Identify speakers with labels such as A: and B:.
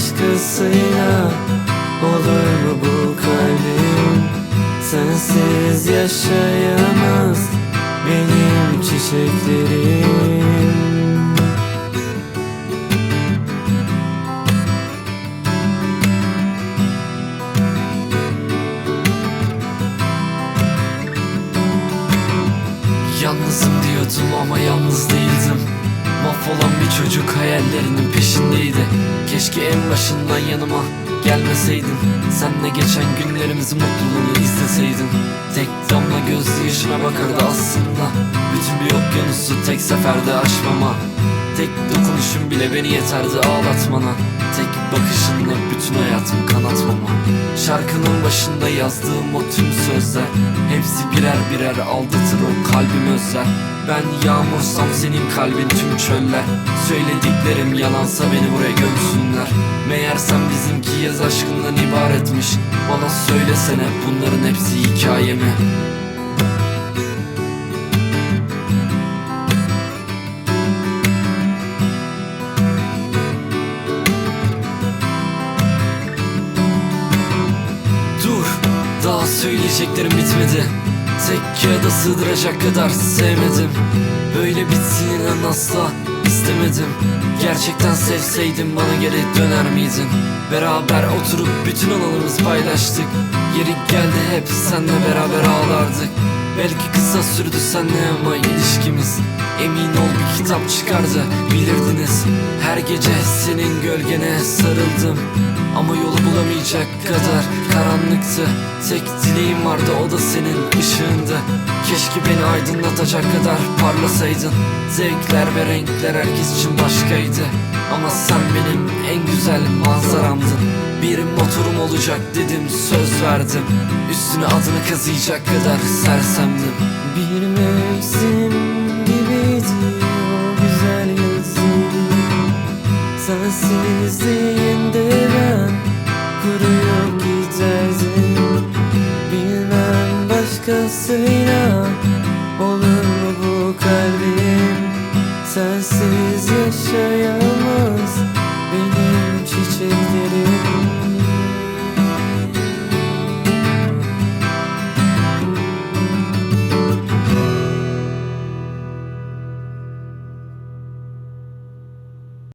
A: başkasıyla Olur mu bu kalbim? Sensiz yaşayamaz Benim çiçeklerim.
B: Yalnızım diyordum ama yalnız değildim. Mahvolan bir çocuk hayallerinin peşindeydi. Keşke en başından yanıma gelmeseydin. Senle geçen günlerimizi mutluluğunu izleseydin Tek damla gözlü yaşına bakardı aslında. Bütün bir okyanusu tek seferde aşmama. Tek dokunuşun bile beni yeterdi ağlatmana. Tek bakışınla bütün hayatımı kanatmama. Şarkının başında yazdığım o tüm sözler Hepsi birer birer aldatır o kalbim özler Ben yağmursam senin kalbin tüm çöller. Söylediklerim yalansa beni buraya gömsünler. Meğersem bizimki yaz aşkından ibaretmiş. Bana söylesene bunların hepsi hikaye mi? Daha söyleyeceklerim bitmedi Tek kağıda sığdıracak kadar sevmedim. Böyle bitsin inan asla istemedim. Gerçekten sevseydim bana geri döner miydin? Beraber oturup bütün anılarımızı paylaştık. Yeri geldi hep senle beraber ağlardık. Belki kısa sürdü senle ama ilişkimiz. Emin ol bir kitap çıkardı bilirdiniz. Her gece senin gölgene sarıldım Ama yolu bulamayacak kadar karanlıktı. Tek dileğim vardı o da senin ışığındı Keşke beni aydınlatacak kadar parlasaydın. Zevkler ve renkler herkes için başkaydı. Ama sen benim en güzel manzaramdın. Bir motorum olacak dedim söz verdim. Üstüne adını kazıyacak kadar sersemdim.
A: Bir Sensizliğinde ben kuruyor giderdim Bilmem başkasıyla olur mu bu kalbim? Sensiz yaşayan